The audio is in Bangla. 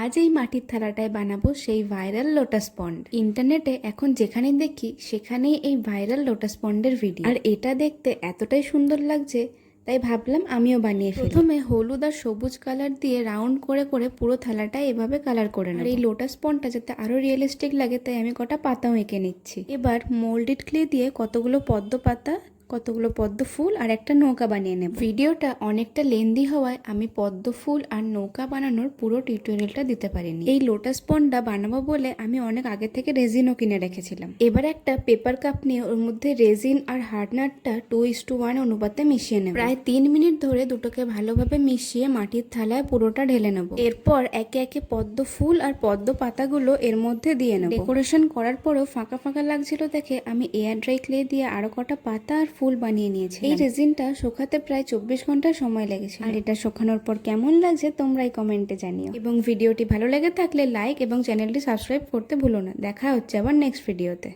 আজ এই মাটির থালাটায় বানাবো সেই ভাইরাল লোটাস পন্ড। ইন্টারনেটে এখন যেখানে দেখি, সেখানেই এই ভাইরাল লোটাস পন্ডের ভিডিও। আর এটা দেখতে এতটাই সুন্দর লাগছে, তাই ভাবলাম আমিও বানিয়ে ফেলি। প্রথমে হলুদ আর সবুজ কালার দিয়ে রাউন্ড করে করে পুরো থালাটা এভাবে কালার করে নেব। এই লোটাস পন্ডটা যাতে আরও রিয়েলিস্টিক লাগে, তাই আমি কটা পাতাও এঁকে নিচ্ছি। এবার মোল্ডেড ক্লে দিয়ে কতগুলো পদ্ম পাতা কতগুলো পদ্ম ফুল আর একটা নৌকা বানিয়ে নেব। ভিডিওটা অনেকটা লেন্দি হওয়ায় আমি পদ্ম ফুল আর নৌকা বানানোর পুরো টিউটোরিয়ালটা দিতে পারিনি। এই লোটাস পন্ডটা বানাবো বলে আমি অনেক আগে থেকে রেজিনও কিনে রেখেছিলাম। এবার একটা পেপার কাপ নিয়ে ওর মধ্যে রেজিন আর হার্ডনাটটা টু ইস টু ওয়ান অনুপাতে মিশিয়ে নেব। প্রায় তিন মিনিট ধরে দুটোকে ভালোভাবে মিশিয়ে মাটির থালায় পুরোটা ঢেলে নেব। এরপর একে একে পদ্ম ফুল আর পদ্ম পাতাগুলো এর মধ্যে দিয়ে নেব। ডেকোরেশন করার পরেও ফাঁকা ফাঁকা লাগছিল দেখে আমি এয়ার ড্রাই ক্লে দিয়ে আরও কটা পাতা আর ফুল বানিয়ে নিয়েছে এই রেজিনটা শুকাতে প্রায় চব্বিশ ঘণ্টা সময় লেগেছে আর এটা শুকানোর পর কেমন লাগছে তোমরাই কমেন্টে জানিও। এবং ভিডিওটি ভালো লেগে থাকলে লাইক এবং চ্যানেলটি সাবস্ক্রাইব করতে ভুলো না। দেখা হচ্ছে আবার নেক্সট ভিডিওতে